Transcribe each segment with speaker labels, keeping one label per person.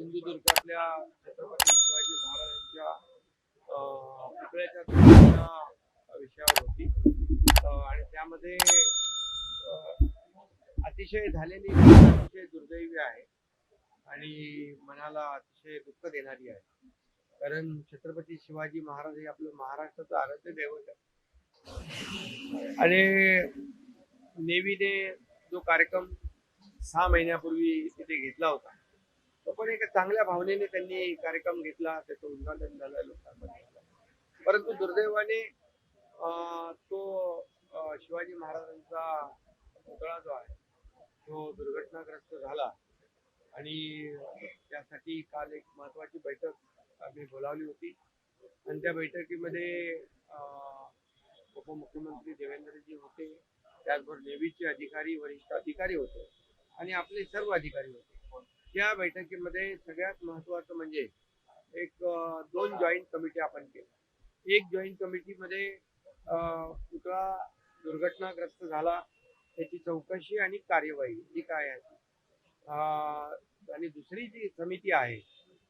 Speaker 1: सिंधुदुर्गातल्या छत्रपती शिवाजी महाराजांच्या पुतळ्याच्या विषयावर होती आणि त्यामध्ये अतिशय झालेली अतिशय दुर्दैवी आहे आणि मनाला अतिशय दुःख देणारी आहे. कारण छत्रपती शिवाजी महाराज हे आपलं महाराष्ट्राचं आराध्य दैवत आहे. आणि नेव्हीने जो कार्यक्रम सहा महिन्यापूर्वी तिथे घेतला होता पण एका चांगल्या भावनेने त्यांनी कार्यक्रम घेतला त्याचं उद्घाटन झालं लोकांमध्ये. परंतु दुर्दैवाने तो शिवाजी महाराजांचा पुतळा जो आहे तो दुर्घटनाग्रस्त झाला. आणि त्यासाठी काल एक महत्वाची बैठक आम्ही बोलावली होती. आणि त्या बैठकीमध्ये उपमुख्यमंत्री देवेंद्रजी होते त्याचबरोबर नेव्हीचे अधिकारी वरिष्ठ अधिकारी होते आणि आपले सर्व अधिकारी होते. त्या बैठकीमध्ये सगळ्यात महत्वाचं म्हणजे एक दोन जॉईंट कमिटी आपण केल्या. एक जॉईंट कमिटीमध्ये कुठला पुतळा दुर्घटनाग्रस्त झाला त्याची चौकशी आणि कार्यवाही ही काय आहे? आणि दुसरी जी समिती आहे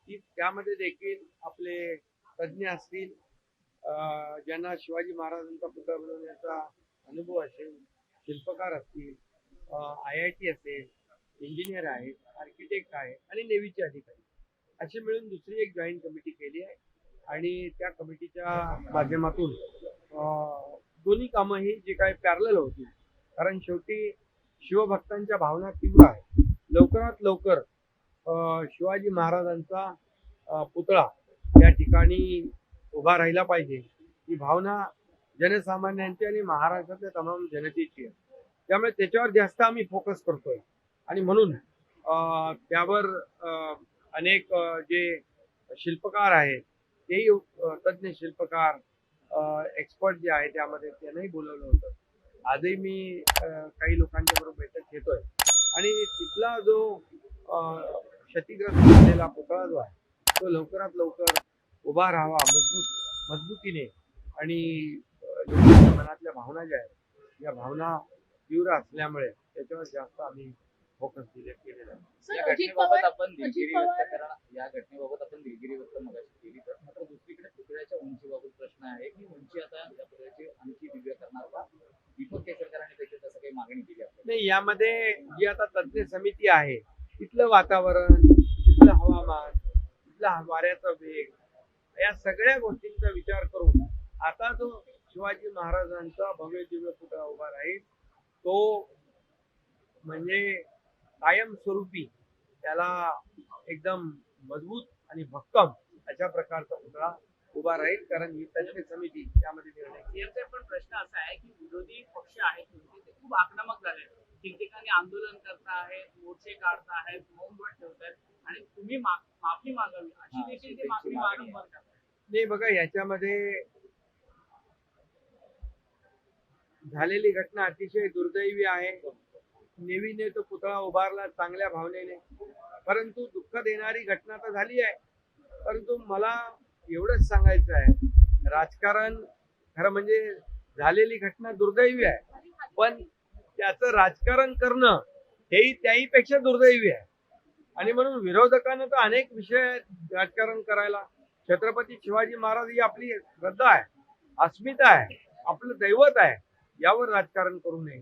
Speaker 1: ती त्यामध्ये देखील आपले तज्ज्ञ असतील. ज्यांना शिवाजी महाराजांचा पुतळा बनवण्याचा अनुभव असेल शिल्पकार असतील आय आय टी असेल इंजिनियर आहेत आर्किटेक्ट आहे आणि नेव्हीचे अधिकारी. असे मिळून दुसरी एक जॉईंट कमिटी केली आहे आणि त्या कमिटीच्या माध्यमातून दोन्ही कामं ही जी काय पॅरल होती कारण शेवटी शिवभक्तांच्या भावना तीव्र आहे लवकरात लवकर शिवाजी महाराजांचा पुतळा त्या ठिकाणी उभा राहिला पाहिजे ही भावना जनसामान्यांची आणि महाराष्ट्रातल्या तमाम जनतेची आहे. त्यामुळे त्याच्यावर जास्त आम्ही फोकस करतोय. आणि म्हणून त्यावर अनेक जे शिल्पकार आहेत तेही तज्ज्ञ शिल्पकार एक्सपर्ट जे आहे त्यामध्ये त्यांनाही बोलवलं होतं. आजही मी काही लोकांच्या बरोबर बैठक घेतोय. आणि तिथला जो क्षतिग्रस्त झालेला पुतळा जो आहे तो लवकरात लवकर उभा राहावा मजबूत मजबूतीने. आणि लोकांच्या मनातल्या भावना ज्या आहेत या भावना तीव्र असल्यामुळे त्याच्यावर जास्त आम्ही फोकस दिले केलेला आहे.
Speaker 2: सर,
Speaker 3: या घटनेबाबत आपण दिलगिरी व्यक्त करा. या घटनेबाबत आपण दिलगिरी व्यक्त मगाशी केली तर. मात्र दुसरीकडे पुतळ्याच्या उंचीबाबत प्रश्न आहे की उंची आता या पुतळ्याची आणखी दिव्य करणार का? दीपक केसरकरांनी देखील तसं काही मागणी केली
Speaker 1: नाही यामध्ये जी आता तज्ज्ञ समिती आहे तिथलं वातावरण तिथलं हवामान तिथला वाऱ्याचा वेग या सगळ्या गोष्टींचा विचार करून आता जो शिवाजी महाराजांचा भव्य दिव्य पुतळा उभा राहील तो म्हणजे कायमस्वरूपी त्याला एकदम मजबूत आणि भक्कम अशा प्रकारचा पुतळा उभा राहील. कारण ही तज्ज्ञ समिती त्यामध्ये निर्णय
Speaker 4: पण प्रश्न असा आहे की विरोधी पक्ष आहेत ते खूप आक्रमक झाले. ठिकठिकाणी आंदोलन करतायत मोर्चे काढतायत मौनव्रत ठेवतायत आणि तुम्ही माफी मागावी. अशी देखील ते मागणी करतात
Speaker 1: नाही बघा याच्यामध्ये झालेली घटना अतिशय दुर्दैवी आहे. नेवीने तो पुतळा उभारला चांगल्या भावनेने. परंतु दुःख देणारी घटना तर झाली आहे. परंतु मला एवढंच सांगायचं आहे राजकारण खरं म्हणजे झालेली घटना दुर्दैवी आहे. पण त्याचं राजकारण करणं हेही त्याहीपेक्षा दुर्दैवी आहे. आणि म्हणून विरोधकांना तर अनेक विषय आहेत राजकारण करायला छत्रपती शिवाजी महाराज ही आपली श्रद्धा आहे अस्मिता आहे आपलं दैवत आहे यावर राजकारण करू नये.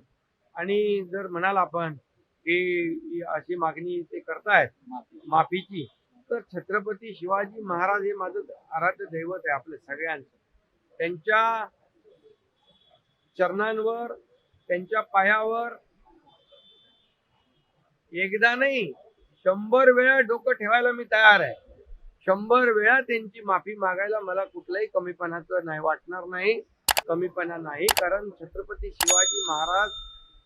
Speaker 1: आणि जर म्हणाल आपण की अशी मागणी ते करतायत
Speaker 3: माफी.
Speaker 1: माफीची तर छत्रपती शिवाजी महाराज हे माझं आराध्य दैवत आहे आपल्या सगळ्यांचं. त्यांच्या चरणांवर त्यांच्या पायावर एकदा नाही शंभर वेळा डोकं ठेवायला मी तयार आहे. शंभर वेळा त्यांची माफी मागायला मला कुठल्याही कमीपणाचं नाही वाटणार नाही कमीपणा नाही कारण छत्रपती शिवाजी महाराज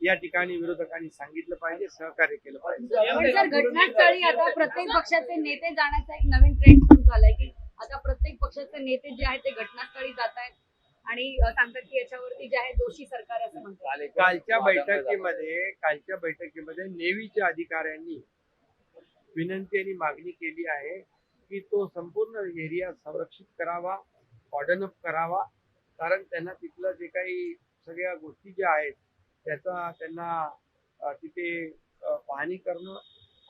Speaker 1: या ठिकाणी विरोधकांनी सांगितलं पाहिजे सहकार्य केलं पाहिजे
Speaker 2: पण सर घटनास्थळी आता प्रत्येक पक्षाचे नेते जाण्याचा एक नवीन ट्रेंड सुरू झालाय की आता प्रत्येक पक्षाचे नेते जे आहेत ते घटनास्थळी जात आहेत आणि सांगतात की याच्यावरती जे आहे दोषी सरकार आहे असं म्हणतात
Speaker 1: कालच्या. बैठकीमध्ये कालच्या बैठकीमध्ये नेव्हीच्या अधिकाऱ्यांनी विनंती आणि मागणी केली आहे की तो संपूर्ण एरिया संरक्षित करावा ऑर्डन अप करावा कारण त्यांना तिथलं जे काही सगळ्या गोष्टी ज्या आहेत त्याचा त्यांना तिथे पाहणी करणं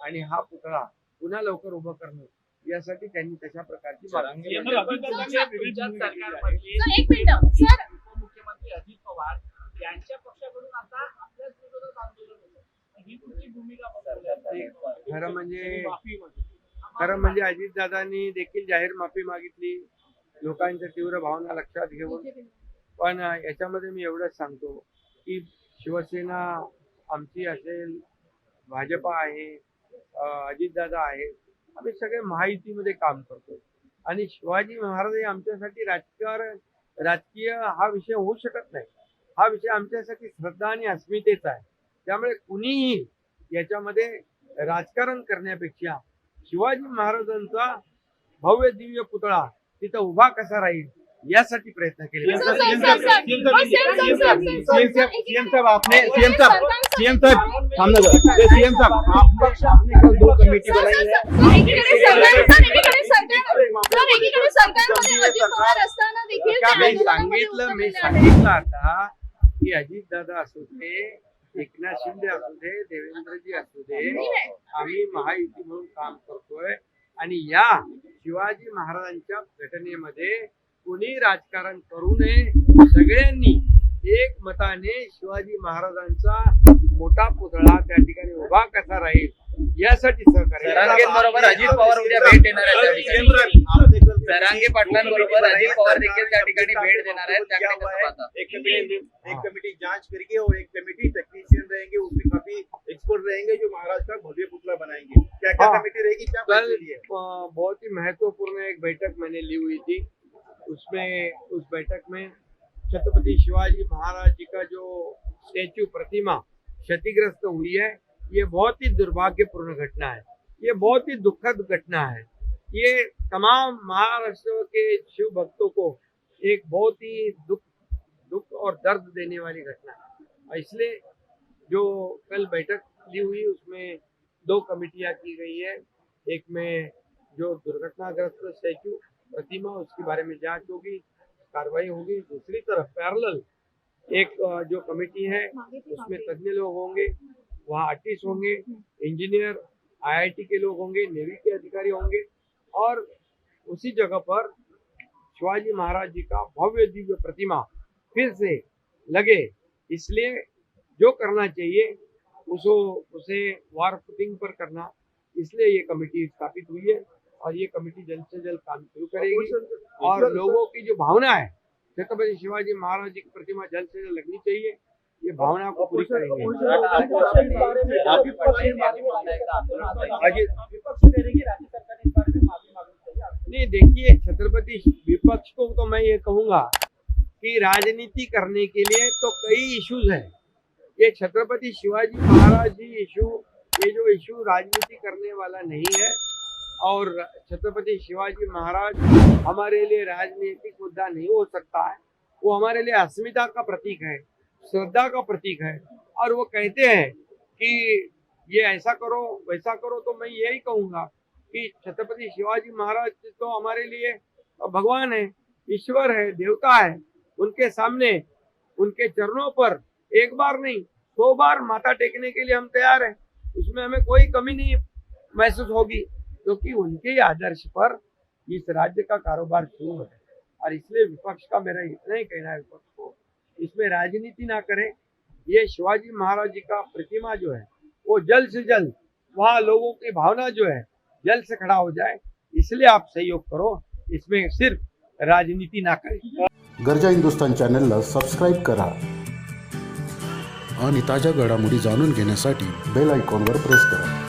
Speaker 1: आणि हा पुतळा पुन्हा लवकर उभं करणं यासाठी त्यांनी तशा प्रकारची मागणी केली.
Speaker 4: तुमच्या तुमच्या सरकारमधले
Speaker 2: सर, एक मिनिटं. सर.
Speaker 4: उपमुख्यमंत्री अजित पवार यांच्या पक्षाकडून आता आपल्याच विरोधात आंदोलन होतं ही तुमची भूमिका बदलली
Speaker 1: खरं म्हणजे. खरं म्हणजे अजितदादांनी देखील जाहीर माफी मागितली लोकांच्या तीव्र भावना लक्षात घेऊन पण याच्यामध्ये मी एवढंच सांगतो की शिवसेना आमची असेल भाजपा आहे अजितदादा आहे आम्ही सगळे महायुतीमध्ये काम करतो आणि शिवाजी महाराज हे आमच्यासाठी राजकारण राजकीय हा विषय होऊ शकत नाही. हा विषय आमच्यासाठी श्रद्धा आणि अस्मितेचा आहे. त्यामुळे कुणीही याच्यामध्ये राजकारण करण्यापेक्षा शिवाजी महाराजांचा भव्य दिव्य पुतळा तिथं उभा कसा राहील यासाठी प्रयत्न केले.
Speaker 5: सीएम साहब आपने
Speaker 2: एक-
Speaker 5: सीएम साहब साहब सामने साहब. आपने कल दो कमेटी बनाई है।
Speaker 1: मी सांगितलं मी. सांगितलं आता की अजित दादा असू दे एकनाथ शिंदे असू दे देवेंद्रजी असू दे आम्ही महायुती म्हणून काम करतोय. आणि या शिवाजी महाराजांच्या घटनेमध्ये कोणी राजकारण करू नये. सगळ्यांनी एक मताने शिवाजी महाराजांचा मोठा पुतळा त्या ठिकाणी उभा कसा राहील यासाठी सहकार्य
Speaker 3: जरांगेंबरोबर अजित पवार उद्या भेट देणार आहेत जरांगे पाटलांबरोबर अजित पवार देखील त्या ठिकाणी भेट देणार आहेत. त्याकडे कसं पाहता?
Speaker 5: एक कमेटी एक कमेटी जाँच करेगी और एक कमेटी टेक्नीशियन रहेंगे. उसमें काफ़ी एक्सपर्ट रहेंगे जो महाराज का भव्य पुतला बनाएँगे। क्या क्या
Speaker 1: हाँ।
Speaker 5: कमेटी रहेगी? क्या
Speaker 1: बहुत ही महत्वपूर्ण एक बैठक मैंने ली हुई थी। उसमें उस बैठक में छत्रपति शिवाजी महाराज जी का जो स्टेच्यू प्रतिमा क्षतिग्रस्त हुई है, ये बहुत ही दुर्भाग्यपूर्ण घटना है। ये बहुत ही दुखद घटना है। ये तमाम महाराष्ट्र के शिव भक्तों को एक बहुत ही दुख दुख और दर्द देने वाली घटना है। इसलिए जो कल बैठक ली हुई, उसमें दो कमिटियाँ की गई है। एक में जो दुर्घटनाग्रस्त स्टैचू प्रतिमा, उसके बारे में जाँच होगी, कार्रवाई होगी। दूसरी तरफ़ पैरल एक जो कमेटी है, उसमें तज्ञ लोग होंगे, वहाँ आर्टिस्ट होंगे, इंजीनियर, आईआईटी के लोग होंगे, नेवी के अधिकारी होंगे, और उसी जगह पर शिवाजी महाराज जी का भव्य दिव्य प्रतिमा फिर से लगे। इसलिए जो करना चाहिए उसको उसे वार फुटिंग पर करना। इसलिए ये कमेटी स्थापित हुई है। और ये कमेटी जल्द से जल्द काम शुरू करेगी। और लोगों की जो भावना है छत्रपति शिवाजी महाराज जी की प्रतिमा जल्द से जल्द लगनी चाहिए। ये भावना को पूरी करेंगे। नहीं देखिए छत्रपति विपक्ष को तो मैं ये कहूँगा कि राजनीति करने के लिए तो कई इश्यूज़ हैं। ये छत्रपति शिवाजी महाराज जी इशू ये जो इशू राजनीति करने वाला नहीं है और छत्रपति शिवाजी महाराज हमारे लिए राजनीतिक मुद्दा नहीं हो सकता है। वो हमारे लिए अस्मिता का प्रतीक है, श्रद्धा का प्रतीक है और वो कहते हैं कि ये ऐसा करो, वैसा करो तो मैं यही कहूँगा कि छत्रपति शिवाजी महाराज तो हमारे लिए भगवान है, ईश्वर है, देवता है। उनके सामने, उनके चरणों पर एक बार नहीं, सौ बार माथा टेकने के लिए हम तैयार हैं। उसमें हमें कोई कमी नहीं महसूस होगी। क्योंकि उनके आदर्श पर इस राज्य का कारोबार शुरू है और इसलिए विपक्ष का मेरा इतना ही कहना है, विपक्ष को इसमें राजनीति ना करें। ये शिवाजी महाराज जी का प्रतिमा जो है, वो जल्द से जल्द वहाँ लोगों की भावना जो है, जल्द से खड़ा हो जाए। इसलिए आप सहयोग करो, इसमें सिर्फ़ राजनीति ना करें।
Speaker 6: गरजा हिंदुस्तान चॅनलला सबस्क्राईब करा
Speaker 7: आणि ताज्या घडामोडी जाणून
Speaker 6: बेल प्रेस करा।